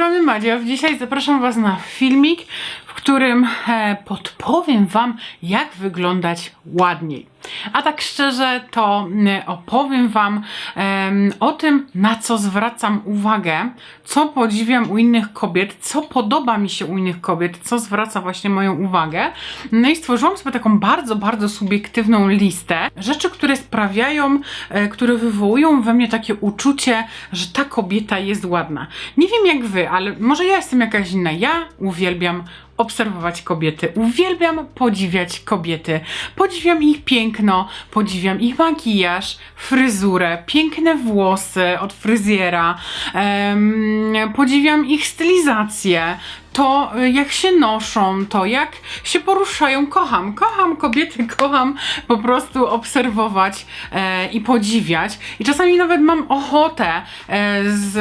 strony Madzia. Dzisiaj zapraszam Was na filmik, w którym e, podpowiem Wam, jak wyglądać ładniej. A tak szczerze, to mm, opowiem Wam em, o tym, na co zwracam uwagę, co podziwiam u innych kobiet, co podoba mi się u innych kobiet, co zwraca właśnie moją uwagę. No i stworzyłam sobie taką bardzo, bardzo subiektywną listę rzeczy, które sprawiają, e, które wywołują we mnie takie uczucie, że ta kobieta jest ładna. Nie wiem jak Wy, ale może ja jestem jakaś inna. Ja uwielbiam obserwować kobiety. Uwielbiam podziwiać kobiety. Podziwiam ich piękno, podziwiam ich makijaż, fryzurę, piękne włosy od fryzjera, em, podziwiam ich stylizację. To y, jak się noszą, to jak się poruszają, kocham. Kocham kobiety, kocham po prostu obserwować e, i podziwiać. I czasami nawet mam ochotę e, z,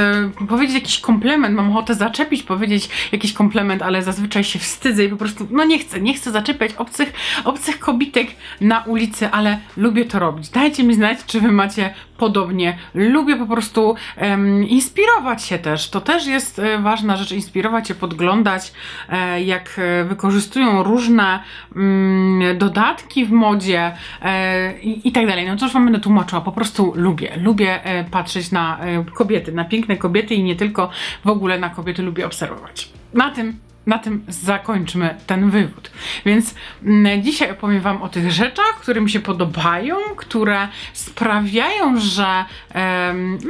powiedzieć jakiś komplement, mam ochotę zaczepić, powiedzieć jakiś komplement, ale zazwyczaj się wstydzę i po prostu, no nie chcę, nie chcę zaczepiać obcych, obcych kobitek na ulicy, ale lubię to robić. Dajcie mi znać, czy wy macie podobnie. Lubię po prostu em, inspirować się też. To też jest e, ważna rzecz, inspirować się, podglądać, e, jak e, wykorzystują różne mm, dodatki w modzie e, i, i tak dalej. No cóż wam będę tłumaczyła, po prostu lubię. Lubię patrzeć na kobiety, na piękne kobiety i nie tylko w ogóle na kobiety lubię obserwować. Na tym na tym zakończmy ten wywód. Więc mm, dzisiaj opowiem Wam o tych rzeczach, które mi się podobają, które sprawiają, że,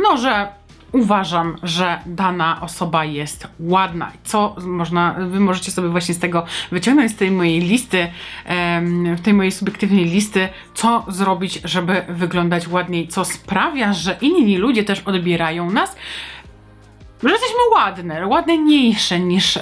no, że uważam, że dana osoba jest ładna. Co można, Wy możecie sobie właśnie z tego wyciągnąć, z tej mojej listy, em, tej mojej subiektywnej listy, co zrobić, żeby wyglądać ładniej, co sprawia, że inni ludzie też odbierają nas że jesteśmy ładne, ładniejsze niż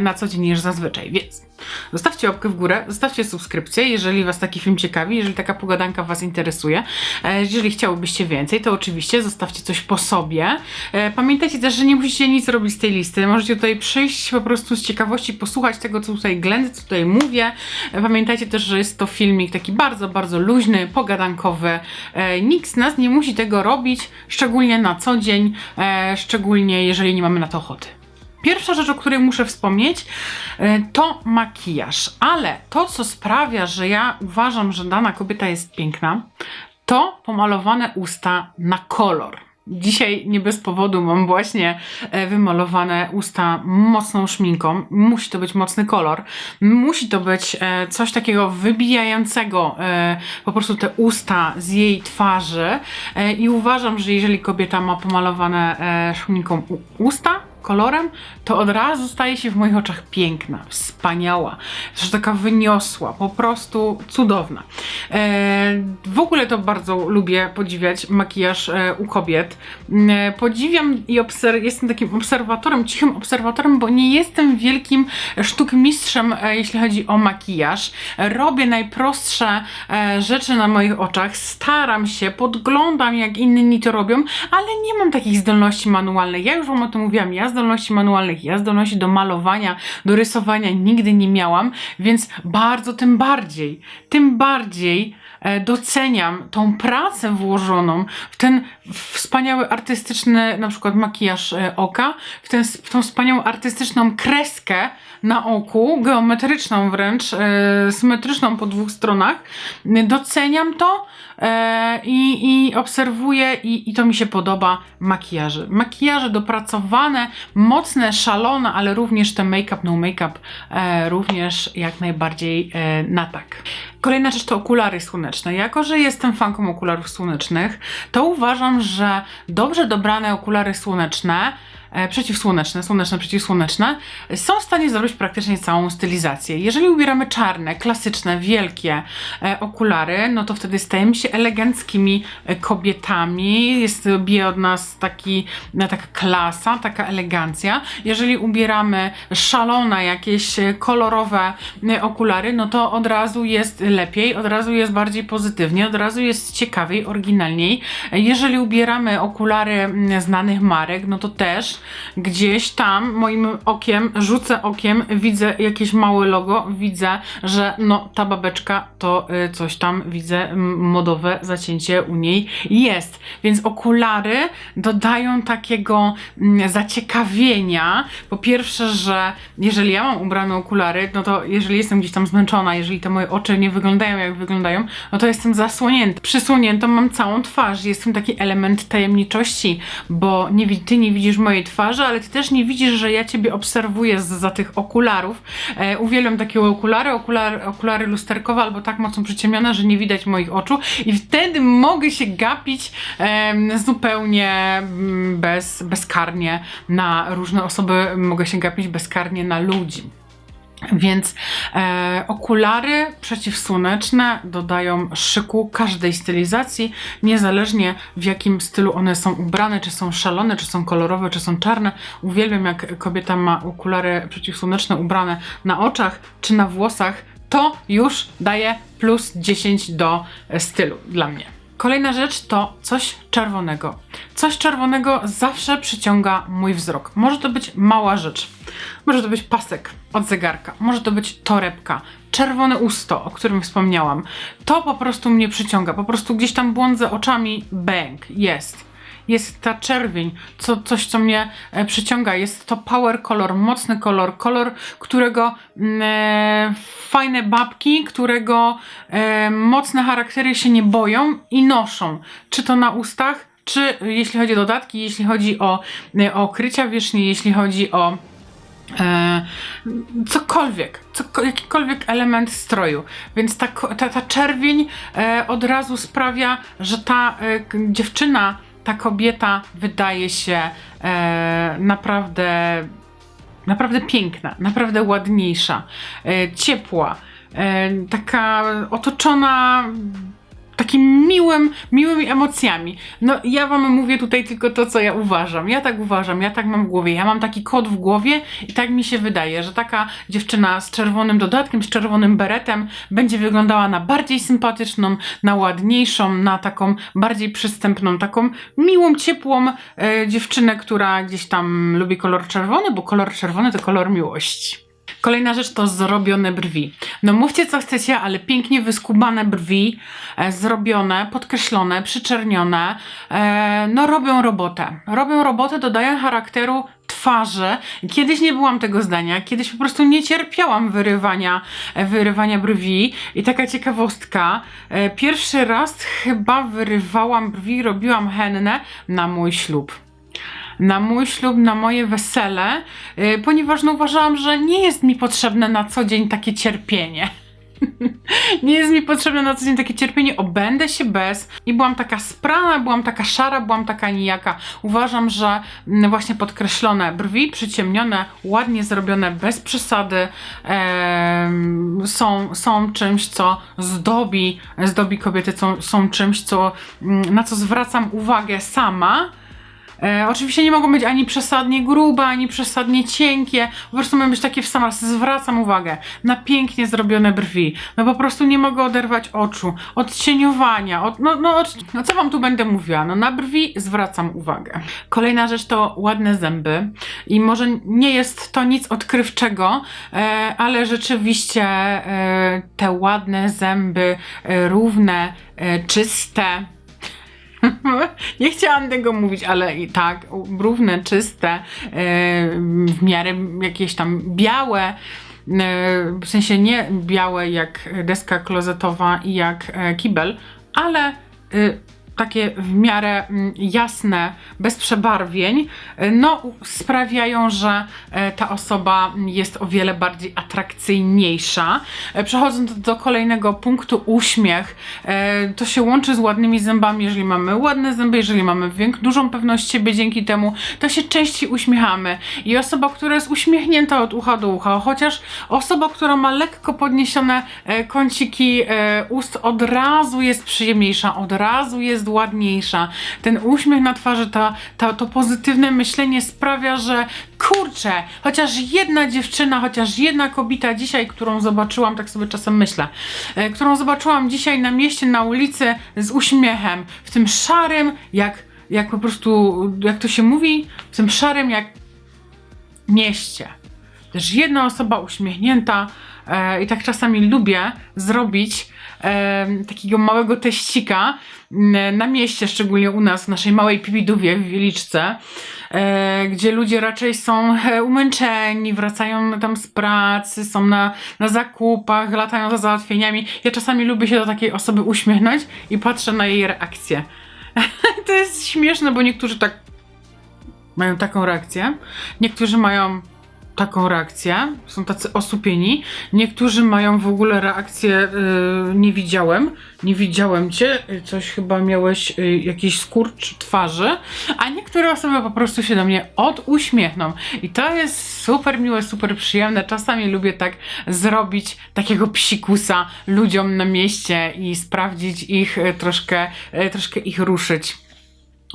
na co dzień, niż zazwyczaj, więc zostawcie łapkę w górę, zostawcie subskrypcję, jeżeli Was taki film ciekawi, jeżeli taka pogadanka Was interesuje. E, jeżeli chciałybyście więcej, to oczywiście zostawcie coś po sobie. E, pamiętajcie też, że nie musicie nic robić z tej listy, możecie tutaj przyjść po prostu z ciekawości, posłuchać tego, co tutaj ględzę, co tutaj mówię. E, pamiętajcie też, że jest to filmik taki bardzo, bardzo luźny, pogadankowy. Nikt z nas nie musi tego robić, szczególnie na co dzień, szczególnie jeżeli nie mamy na to ochoty. Pierwsza rzecz, o której muszę wspomnieć, e, to makijaż. Ale to, co sprawia, że ja uważam, że dana kobieta jest piękna, to pomalowane usta na kolor. Dzisiaj nie bez powodu mam właśnie e, wymalowane usta mocną szminką. Musi to być mocny kolor. Musi to być e, coś takiego wybijającego po prostu te usta z jej twarzy. I uważam, że jeżeli kobieta ma pomalowane szminką usta, kolorem, to od razu staje się w moich oczach piękna, wspaniała, że taka wyniosła, po prostu cudowna. E, w ogóle to bardzo lubię podziwiać makijaż e, u kobiet. E, podziwiam i jestem takim obserwatorem, cichym obserwatorem, bo nie jestem wielkim sztukmistrzem, e, jeśli chodzi o makijaż. Robię najprostsze e, rzeczy na moich oczach, staram się, podglądam jak inni to robią, ale nie mam takich zdolności manualnych. Ja już wam o tym mówiłam, ja zdolności manualnych, ja zdolności do malowania, do rysowania nigdy nie miałam, więc bardzo tym bardziej, tym bardziej doceniam tą pracę włożoną w ten wspaniały artystyczny na przykład makijaż e, oka, w, ten, w tą wspaniałą artystyczną kreskę na oku, geometryczną wręcz, e, symetryczną po dwóch stronach. Doceniam to e, i, i obserwuję i, i to mi się podoba makijaże. Makijaże dopracowane, mocne, szalone, ale również te make-up, no make-up e, również jak najbardziej e, na tak. Kolejna rzecz to okulary słoneczne. Jako, że jestem fanką okularów słonecznych, to uważam, że dobrze dobrane okulary słoneczne przeciwsłoneczne, słoneczne, przeciwsłoneczne, są w stanie zrobić praktycznie całą stylizację. Jeżeli ubieramy czarne, klasyczne, wielkie e, okulary, no to wtedy stajemy się eleganckimi e, kobietami, jest bije od nas taki, no, taka klasa, taka elegancja. Jeżeli ubieramy szalone jakieś e, kolorowe e, okulary, no to od razu jest lepiej, od razu jest bardziej pozytywnie, od razu jest ciekawiej, oryginalniej. E, Jeżeli ubieramy okulary znanych marek, no to też gdzieś tam moim okiem, rzucę okiem, widzę jakieś małe logo, widzę, że no ta babeczka to y, coś tam widzę, modowe zacięcie u niej jest. Więc okulary dodają takiego mm, zaciekawienia. Po pierwsze, że jeżeli ja mam ubrane okulary, no to jeżeli jestem gdzieś tam zmęczona, jeżeli te moje oczy nie wyglądają jak wyglądają, no to jestem zasłonięta. Przysłoniętą mam całą twarz. Jest taki element tajemniczości, bo nie, ty nie widzisz mojej twarzy, ale ty też nie widzisz, że ja ciebie obserwuję za tych okularów. E, uwielbiam takie okulary, okulary, okulary lusterkowe albo tak mocno przyciemnione, że nie widać moich oczu i wtedy mogę się gapić em, zupełnie mm, bez, bezkarnie na różne osoby, mogę się gapić bezkarnie na ludzi. Więc e, okulary przeciwsłoneczne dodają szyku każdej stylizacji, niezależnie w jakim stylu one są ubrane, czy są szalone, czy są kolorowe, czy są czarne. Uwielbiam, jak kobieta ma okulary przeciwsłoneczne ubrane na oczach czy na włosach. To już daje plus 10 do stylu dla mnie. Kolejna rzecz to coś czerwonego. Coś czerwonego zawsze przyciąga mój wzrok. Może to być mała rzecz. Może to być pasek od zegarka. Może to być torebka. Czerwone usto, o którym wspomniałam. To po prostu mnie przyciąga. Po prostu gdzieś tam błądzę oczami. Bang. Jest jest ta czerwień, co, coś, co mnie e, przyciąga. Jest to power color, mocny kolor, kolor, którego mm, e, fajne babki, którego e, mocne charaktery się nie boją i noszą. Czy to na ustach, czy jeśli chodzi o dodatki, jeśli chodzi o, e, o krycia wierzchnie, jeśli chodzi o E, cokolwiek, coko, jakikolwiek element stroju. Więc ta, ta, ta czerwień e, od razu sprawia, że ta e, dziewczyna, ta kobieta wydaje się e, naprawdę, naprawdę piękna, naprawdę ładniejsza, e, ciepła, e, taka otoczona takim miłym, miłymi emocjami. No ja wam mówię tutaj tylko to, co ja uważam. Ja tak uważam, ja tak mam w głowie. Ja mam taki kod w głowie i tak mi się wydaje, że taka dziewczyna z czerwonym dodatkiem, z czerwonym beretem będzie wyglądała na bardziej sympatyczną, na ładniejszą, na taką bardziej przystępną, taką miłą, ciepłą e, dziewczynę, która gdzieś tam lubi kolor czerwony, bo kolor czerwony to kolor miłości. Kolejna rzecz to zrobione brwi. No mówcie co chcecie, ale pięknie wyskubane brwi, e, zrobione, podkreślone, przyczernione, e, no robią robotę. Robią robotę, dodają charakteru twarzy. Kiedyś nie byłam tego zdania, kiedyś po prostu nie cierpiałam wyrywania, e, wyrywania brwi. I taka ciekawostka, e, pierwszy raz chyba wyrywałam brwi, robiłam hennę na mój ślub na mój ślub, na moje wesele, yy, ponieważ no, uważałam, że nie jest mi potrzebne na co dzień takie cierpienie. nie jest mi potrzebne na co dzień takie cierpienie, obędę się bez. I byłam taka sprana, byłam taka szara, byłam taka nijaka. Uważam, że mm, właśnie podkreślone brwi, przyciemnione, ładnie zrobione, bez przesady, em, są, są czymś, co zdobi, zdobi kobiety, są, są czymś, co, mm, na co zwracam uwagę sama. E, oczywiście nie mogą być ani przesadnie grube, ani przesadnie cienkie. Po prostu mają być takie w sam raz. Zwracam uwagę na pięknie zrobione brwi. No po prostu nie mogę oderwać oczu. Od cieniowania. Od, no, no, od, no co wam tu będę mówiła? No na brwi zwracam uwagę. Kolejna rzecz to ładne zęby. I może nie jest to nic odkrywczego, e, ale rzeczywiście e, te ładne zęby, e, równe, e, czyste, nie chciałam tego mówić, ale i tak, równe, czyste, e, w miarę jakieś tam białe, e, w sensie nie białe jak deska klozetowa i jak e, kibel, ale e, takie w miarę mm, jasne, bez przebarwień, e, no sprawiają, że e, ta osoba jest o wiele bardziej atrakcyjniejsza. E, Przechodząc do kolejnego punktu, uśmiech, to się łączy z ładnymi zębami. Jeżeli mamy ładne zęby, jeżeli mamy dużą pewność siebie dzięki temu, to się częściej uśmiechamy. I osoba, która jest uśmiechnięta od ucha do ucha, chociaż osoba, która ma lekko podniesione kąciki ust, od razu jest przyjemniejsza, od razu jest ładniejsza. Ten uśmiech na twarzy, ta, ta, to pozytywne myślenie sprawia, że kurczę, chociaż jedna dziewczyna, chociaż jedna kobieta dzisiaj, którą zobaczyłam, tak sobie czasem myślę, e, którą zobaczyłam dzisiaj na mieście, na ulicy z uśmiechem, w tym szarym, jak jak po prostu, jak to się mówi, w tym szarym jak mieście. Też jedna osoba uśmiechnięta e, i tak czasami lubię zrobić e, takiego małego teścika na mieście, szczególnie u nas, w naszej małej Pipidówie w Wieliczce, e, gdzie ludzie raczej są e, umęczeni, wracają tam z pracy, są na, na zakupach, latają za załatwieniami. Ja czasami lubię się do takiej osoby uśmiechnąć i patrzę na jej reakcję. to jest śmieszne, bo niektórzy tak mają taką reakcję, niektórzy mają taką reakcję, są tacy osłupieni, niektórzy mają w ogóle reakcję yy, nie widziałem, nie widziałem cię, coś chyba miałeś y, jakiś skurcz twarzy, a niektóre osoby po prostu się do mnie oduśmiechną. I to jest super miłe, super przyjemne, czasami lubię tak zrobić takiego psikusa ludziom na mieście i sprawdzić ich y, troszkę, y, troszkę ich ruszyć.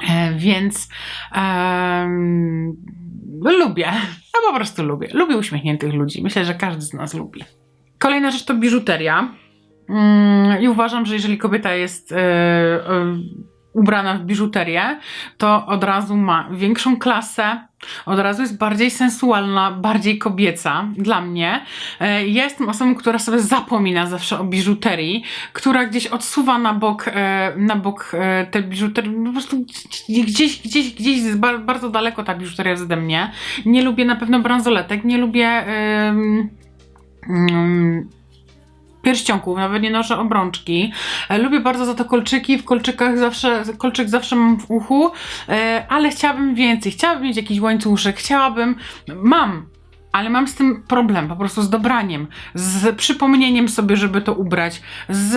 E, więc em, lubię. No po prostu lubię. Lubię uśmiechniętych ludzi. Myślę, że każdy z nas lubi. Kolejna rzecz to biżuteria. Mm, I uważam, że jeżeli kobieta jest e, e, ubrana w biżuterię, to od razu ma większą klasę, od razu jest bardziej sensualna, bardziej kobieca dla mnie. E, Ja jestem osobą, która sobie zapomina zawsze o biżuterii, która gdzieś odsuwa na bok, e, na bok e, te biżuterii. Po prostu gdzieś, gdzieś, gdzieś jest ba- bardzo daleko ta biżuteria ode mnie. Nie lubię na pewno bransoletek, nie lubię. em, mm, pierścionków, nawet nie noszę obrączki. E, Lubię bardzo za to kolczyki, w kolczykach zawsze, kolczyk zawsze mam w uchu, e, ale chciałabym więcej, chciałabym mieć jakiś łańcuszek, chciałabym, mam, ale mam z tym problem, po prostu z dobraniem, z przypomnieniem sobie, żeby to ubrać, z,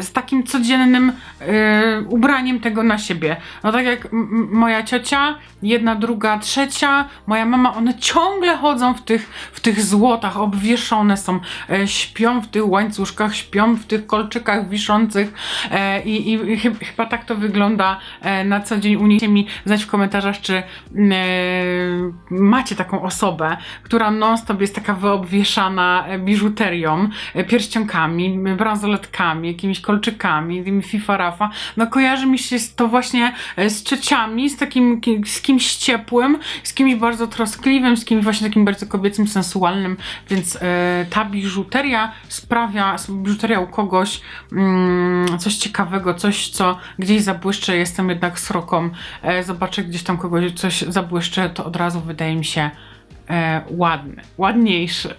z takim codziennym e, ubraniem tego na siebie. No tak jak moja ciocia, jedna, druga, trzecia, moja mama, one ciągle chodzą w tych, w tych złotach, obwieszone są, e, śpią w tych łańcuszkach, śpią w tych kolczykach wiszących e, i, i chyb, chyba tak to wygląda e, na co dzień u mi znać w komentarzach, czy mm, macie taką osobę, która non-stop jest taka wyobwieszana e, biżuterią, e, pierścionkami, bransoletkami, jakimiś kolczykami, tymi fifa-rafa. No kojarzy mi się to właśnie e, z ciociami, z takim, ki- z kimś ciepłym, z kimś bardzo troskliwym, z kimś właśnie takim bardzo kobiecym, sensualnym, więc e, ta biżuteria sprawia, biżuteria u kogoś mm, coś ciekawego, coś, co gdzieś zabłyszcze, jestem jednak sroką, e, zobaczę gdzieś tam kogoś coś zabłyszcze, to od razu wydaje mi się e, ładny, ładniejszy.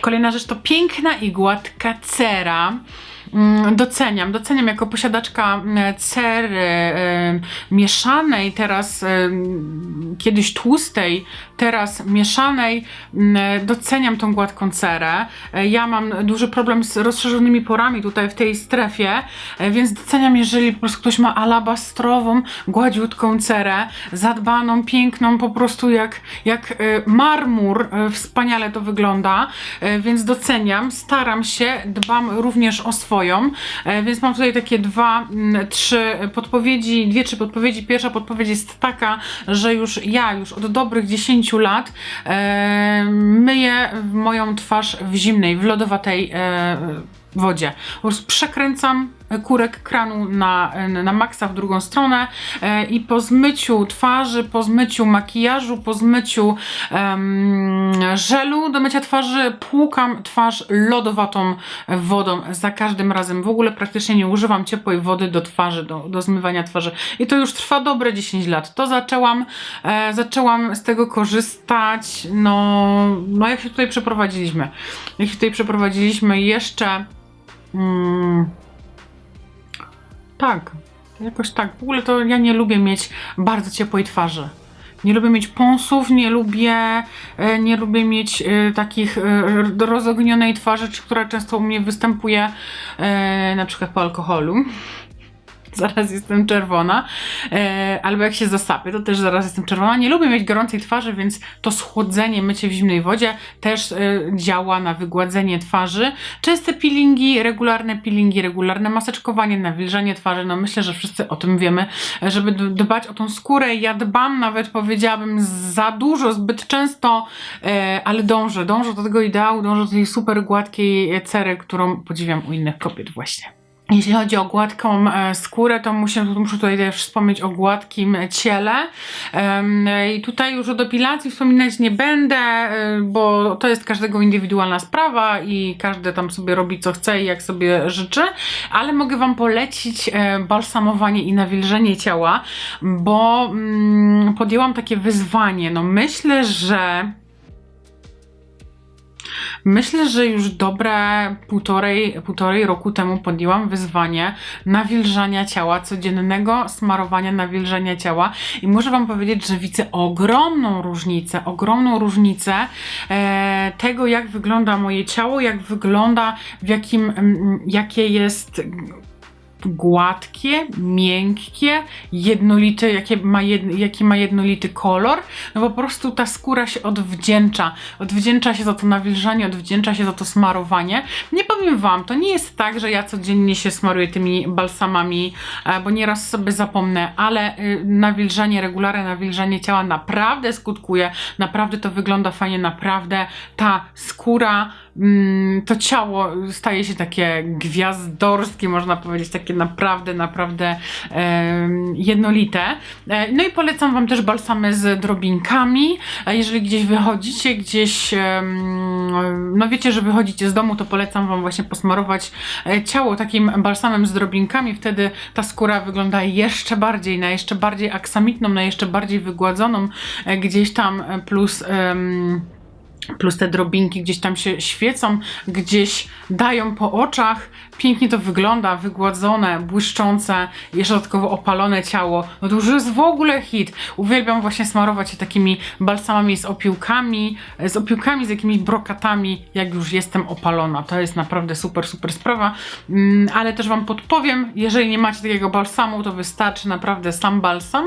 Kolejna rzecz to piękna i gładka cera. Mm, Doceniam, doceniam jako posiadaczka mm, cery e, mieszanej, teraz e, kiedyś tłustej, teraz mieszanej, mm, doceniam tą gładką cerę. E, Ja mam duży problem z rozszerzonymi porami tutaj w tej strefie, e, więc doceniam, jeżeli po prostu ktoś ma alabastrową, gładziutką cerę, zadbaną, piękną, po prostu jak, jak e, marmur, e, wspaniale to wygląda, e, więc doceniam, staram się, dbam również o swoją, więc mam tutaj takie dwa, trzy podpowiedzi, dwie, trzy podpowiedzi. Pierwsza podpowiedź jest taka, że już ja już od dobrych 10 lat myję moją twarz w zimnej, w lodowatej wodzie. Po prostu przekręcam kurek kranu na, na maksa w drugą stronę e, i po zmyciu twarzy, po zmyciu makijażu, po zmyciu em, żelu do mycia twarzy płukam twarz lodowatą wodą za każdym razem. W ogóle praktycznie nie używam ciepłej wody do twarzy, do, do zmywania twarzy. I to już trwa dobre 10 lat. To zaczęłam, e, zaczęłam z tego korzystać, no, no jak się tutaj przeprowadziliśmy. Jak się tutaj przeprowadziliśmy jeszcze Mm. Tak, jakoś tak. W ogóle to ja nie lubię mieć bardzo ciepłej twarzy. Nie lubię mieć pąsów, nie lubię, e, nie lubię mieć e, takich e, rozognionej twarzy, która często u mnie występuje na przykład po alkoholu. Zaraz jestem czerwona. E, albo jak się zasapię, to też zaraz jestem czerwona. Nie lubię mieć gorącej twarzy, więc to schłodzenie, mycie w zimnej wodzie też e, działa na wygładzenie twarzy. Częste peelingi, regularne peelingi, regularne maseczkowanie, nawilżanie twarzy. No myślę, że wszyscy o tym wiemy, e, żeby dbać o tą skórę. Ja dbam nawet, powiedziałabym, za dużo, zbyt często, ale dążę. Dążę do tego ideału, dążę do tej super gładkiej cery, którą podziwiam u innych kobiet właśnie. Jeśli chodzi o gładką e, skórę, to muszę, muszę tutaj też wspomnieć o gładkim ciele. I tutaj już o depilacji wspominać nie będę, e, bo to jest każdego indywidualna sprawa i każdy tam sobie robi co chce i jak sobie życzy, ale mogę Wam polecić e, balsamowanie i nawilżenie ciała, bo mm, podjęłam takie wyzwanie. No myślę, że Myślę, że już dobre półtorej, półtorej roku temu podjęłam wyzwanie nawilżania ciała, codziennego smarowania nawilżania ciała. I muszę Wam powiedzieć, że widzę ogromną różnicę, ogromną różnicę e, tego, jak wygląda moje ciało, jak wygląda, w jakim, jakie jest gładkie, miękkie, jednolite, jakie ma jed, jaki ma jednolity kolor, no po prostu ta skóra się odwdzięcza. Odwdzięcza się za to nawilżanie, odwdzięcza się za to smarowanie. Nie powiem Wam, to nie jest tak, że ja codziennie się smaruję tymi balsamami, e, bo nieraz sobie zapomnę, ale y, nawilżanie, regularne nawilżanie ciała naprawdę skutkuje, naprawdę to wygląda fajnie, naprawdę ta skóra to ciało staje się takie gwiazdorskie, można powiedzieć, takie naprawdę, naprawdę jednolite. E, No i polecam Wam też balsamy z drobinkami. E, Jeżeli gdzieś wychodzicie, gdzieś, no wiecie, że wychodzicie z domu, to polecam Wam właśnie posmarować e, ciało takim balsamem z drobinkami. Wtedy ta skóra wygląda jeszcze bardziej, na jeszcze bardziej aksamitną, na jeszcze bardziej wygładzoną gdzieś tam plus... plus te drobinki gdzieś tam się świecą, gdzieś dają po oczach. Pięknie to wygląda, wygładzone, błyszczące, jeszcze dodatkowo opalone ciało. No to już jest w ogóle hit. Uwielbiam właśnie smarować się takimi balsamami z opiłkami, z opiłkami, z jakimiś brokatami, jak już jestem opalona. To jest naprawdę super, super sprawa. Mm, ale też Wam podpowiem, jeżeli nie macie takiego balsamu, to wystarczy naprawdę sam balsam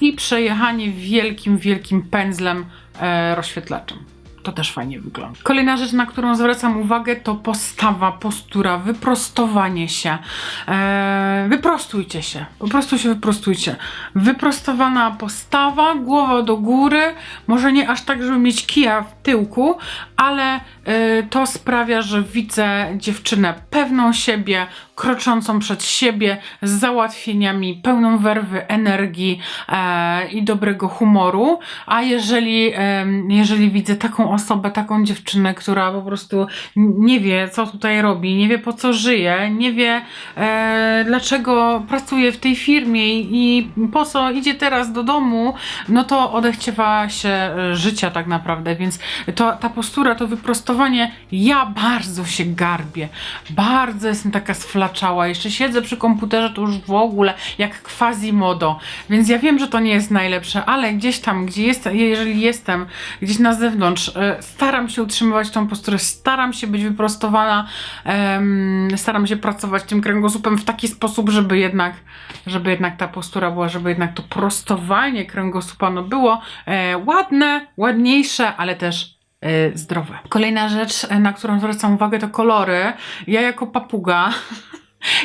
i przejechanie wielkim, wielkim pędzlem e, rozświetlaczem. To też fajnie wygląda. Kolejna rzecz, na którą zwracam uwagę, to postawa, postura, wyprostowanie się. E, wyprostujcie się. Po prostu się wyprostujcie. Wyprostowana postawa, głowa do góry. Może nie aż tak, żeby mieć kija w tyłku, ale to sprawia, że widzę dziewczynę pewną siebie, kroczącą przed siebie, z załatwieniami, pełną werwy, energii e, i dobrego humoru. A jeżeli, em, jeżeli widzę taką osobę, taką dziewczynę, która po prostu nie wie, co tutaj robi, nie wie po co żyje, nie wie e, dlaczego pracuje w tej firmie i po co idzie teraz do domu, no to odechciewa się e, życia tak naprawdę, więc to, ta postura, to wyprostowanie, ja bardzo się garbię, bardzo jestem taka sflaczała, jeszcze siedzę przy komputerze, to już w ogóle jak quasimodo, więc ja wiem, że to nie jest najlepsze, ale gdzieś tam, gdzie jestem, jeżeli jestem gdzieś na zewnątrz, e, staram się utrzymywać tą posturę, staram się być wyprostowana, staram się pracować tym kręgosłupem w taki sposób, żeby jednak, żeby jednak ta postura była, żeby jednak to prostowanie kręgosłupa no było e, ładne, ładniejsze, ale też zdrowe. Kolejna rzecz, na którą zwracam uwagę, to kolory. Ja jako papuga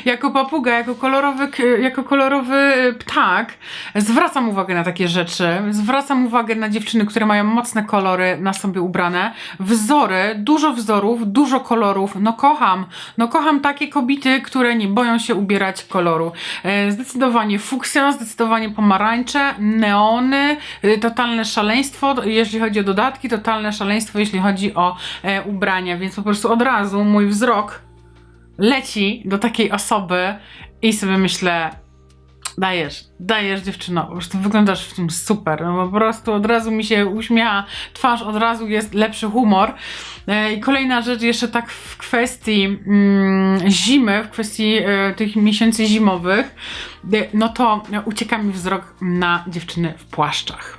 jako papuga, jako kolorowy, jako kolorowy ptak, zwracam uwagę na takie rzeczy. Zwracam uwagę na dziewczyny, które mają mocne kolory na sobie ubrane. Wzory, dużo wzorów, dużo kolorów. No kocham. No kocham takie kobiety, które nie boją się ubierać koloru. E, Zdecydowanie fuksja, zdecydowanie pomarańcze, neony, e, totalne szaleństwo, jeśli chodzi o dodatki, totalne szaleństwo, jeśli chodzi o e, ubrania. Więc po prostu od razu mój wzrok leci do takiej osoby i sobie myślę, dajesz, dajesz dziewczyno, po prostu wyglądasz w tym super, no po prostu od razu mi się uśmiecha twarz, od razu jest lepszy humor. E, I kolejna rzecz jeszcze tak w kwestii mm, zimy, w kwestii e, tych miesięcy zimowych, e, no to ucieka mi wzrok na dziewczyny w płaszczach.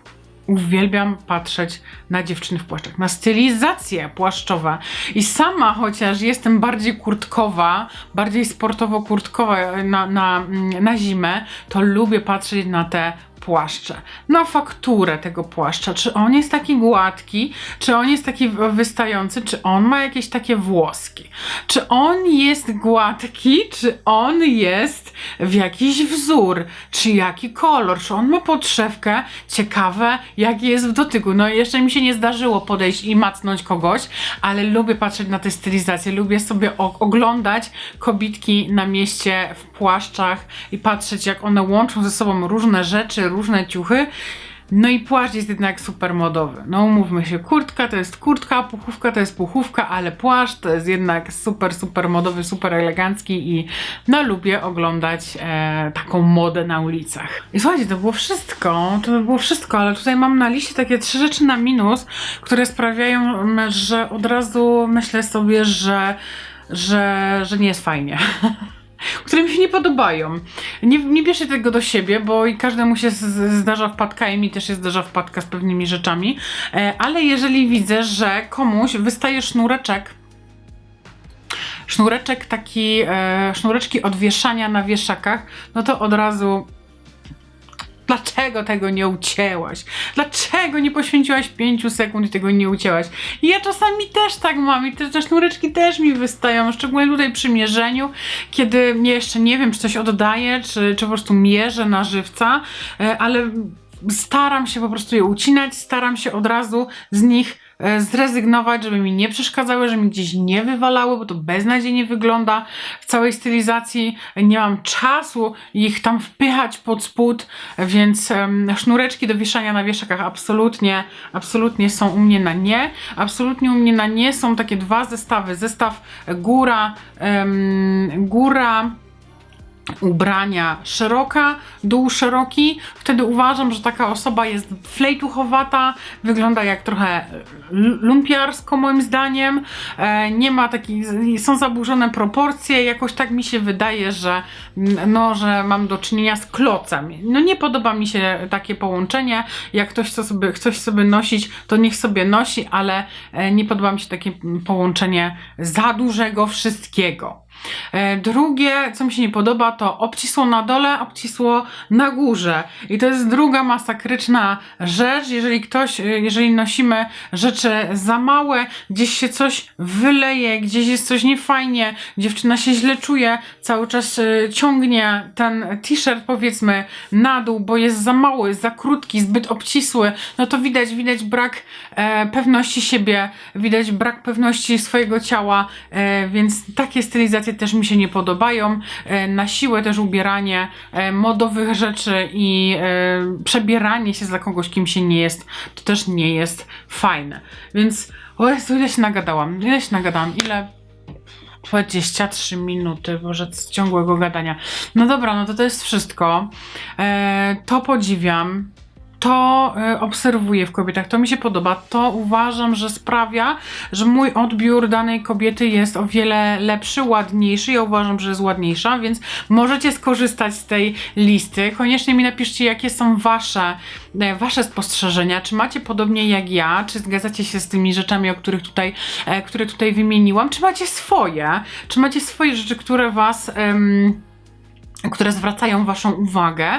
Uwielbiam patrzeć na dziewczyny w płaszczach, na stylizacje płaszczowe. I sama, chociaż jestem bardziej kurtkowa, bardziej sportowo-kurtkowa na, na, na zimę, to lubię patrzeć na te płaszcze, na fakturę tego płaszcza, czy on jest taki gładki, czy on jest taki wystający, czy on ma jakieś takie włoski, czy on jest gładki, czy on jest w jakiś wzór, czy jaki kolor, czy on ma podszewkę, ciekawe jaki jest w dotyku. No jeszcze mi się nie zdarzyło podejść i macnąć kogoś, ale lubię patrzeć na te stylizacje, lubię sobie oglądać kobitki na mieście w płaszczach i patrzeć jak one łączą ze sobą różne rzeczy, różne ciuchy. No i płaszcz jest jednak super modowy. No umówmy się, kurtka to jest kurtka, puchówka to jest puchówka, ale płaszcz to jest jednak super, super modowy, super elegancki i no lubię oglądać e, taką modę na ulicach. I słuchajcie, to było wszystko, to było wszystko, ale tutaj mam na liście takie trzy rzeczy na minus, które sprawiają, że od razu myślę sobie, że, że, że nie jest fajnie. które mi się nie podobają. Nie, nie bierzcie tego do siebie, bo i każdemu się zdarza wpadka i mi też się zdarza wpadka z pewnymi rzeczami, e, ale jeżeli widzę, że komuś wystaje sznureczek, sznureczek taki, e, sznureczki od wieszania na wieszakach, no to od razu Dlaczego tego nie ucięłaś? Dlaczego nie poświęciłaś 5 sekund i tego nie ucięłaś? I ja czasami też tak mam i te, te sznureczki też mi wystają, szczególnie tutaj przy mierzeniu, kiedy jeszcze nie wiem, czy coś oddaję, czy, czy po prostu mierzę na żywca, e, ale staram się po prostu je ucinać, staram się od razu z nich zrezygnować, żeby mi nie przeszkadzały, żeby mi gdzieś nie wywalały, bo to beznadziejnie wygląda w całej stylizacji. Nie mam czasu ich tam wpychać pod spód, więc sznureczki do wieszania na wieszakach absolutnie, absolutnie są u mnie na nie. Absolutnie u mnie na nie są takie dwa zestawy. Zestaw góra, góra ubrania szeroka, dół szeroki, wtedy uważam, że taka osoba jest flejtuchowata, wygląda jak trochę l- lumpiarsko moim zdaniem, e, nie ma takich, są zaburzone proporcje, jakoś tak mi się wydaje, że no, że mam do czynienia z klocem. No nie podoba mi się takie połączenie, jak ktoś chce sobie, coś sobie nosić, to niech sobie nosi, ale e, nie podoba mi się takie połączenie za dużego wszystkiego. E, Drugie, co mi się nie podoba, to obcisło na dole, obcisło na górze. I to jest druga masakryczna rzecz. Jeżeli ktoś, e, jeżeli nosimy rzeczy za małe, gdzieś się coś wyleje, gdzieś jest coś niefajnie, dziewczyna się źle czuje, cały czas e, ciągnie ten t-shirt powiedzmy na dół, bo jest za mały, za krótki, zbyt obcisły, no to widać, widać brak e, pewności siebie, widać brak pewności swojego ciała, e, więc takie stylizacje też mi się nie podobają. E, na siłę też ubieranie e, modowych rzeczy i e, przebieranie się za kogoś, kim się nie jest, to też nie jest fajne. Więc o Jezu, ile się nagadałam, ile się nagadałam, ile 23 minuty, boże, ciągłego gadania. No dobra, no to to jest wszystko. E, to podziwiam. To e, obserwuję w kobietach, to mi się podoba. To uważam, że sprawia, że mój odbiór danej kobiety jest o wiele lepszy, ładniejszy. Ja uważam, że jest ładniejsza, więc możecie skorzystać z tej listy. Koniecznie mi napiszcie, jakie są wasze, e, wasze spostrzeżenia. Czy macie podobnie jak ja? Czy zgadzacie się z tymi rzeczami, o których tutaj, e, które tutaj wymieniłam? Czy macie swoje? Czy macie swoje rzeczy, które was. Które zwracają Waszą uwagę.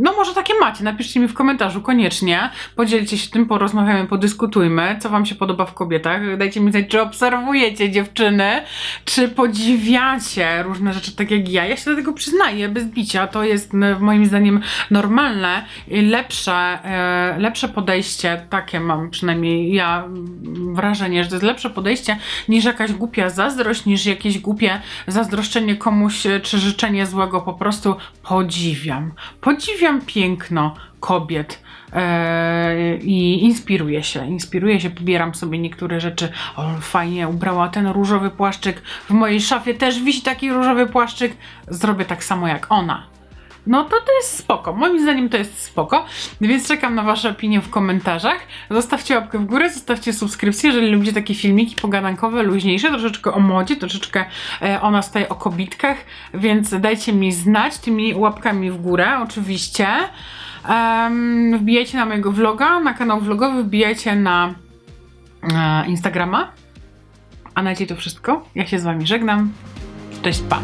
No, może takie macie, napiszcie mi w komentarzu koniecznie. Podzielcie się tym, porozmawiamy, podyskutujmy, co Wam się podoba w kobietach. Dajcie mi znać, czy obserwujecie dziewczyny, czy podziwiacie różne rzeczy, tak jak ja. Ja się do tego przyznaję, bez bicia. To jest moim zdaniem normalne i lepsze, e, lepsze podejście, takie mam przynajmniej ja wrażenie, że to jest lepsze podejście niż jakaś głupia zazdrość, niż jakieś głupie zazdroszczenie komuś, e, czy życzenie złego. Po prostu podziwiam. Podziwiam piękno kobiet. e, I inspiruję się, inspiruję się, pobieram sobie niektóre rzeczy. O, fajnie ubrała ten różowy płaszczyk. W mojej szafie też wisi taki różowy płaszczyk. Zrobię tak samo jak ona. No to to jest spoko. Moim zdaniem to jest spoko. Więc czekam na Wasze opinie w komentarzach. Zostawcie łapkę w górę, zostawcie subskrypcję, jeżeli lubicie takie filmiki pogadankowe, luźniejsze, troszeczkę o modzie, troszeczkę e, o nas tutaj, o kobitkach. Więc dajcie mi znać tymi łapkami w górę, oczywiście. Em, wbijajcie na mojego vloga, na kanał vlogowy, wbijajcie na e, Instagrama. A na to wszystko. Ja się z Wami żegnam. Cześć, pa!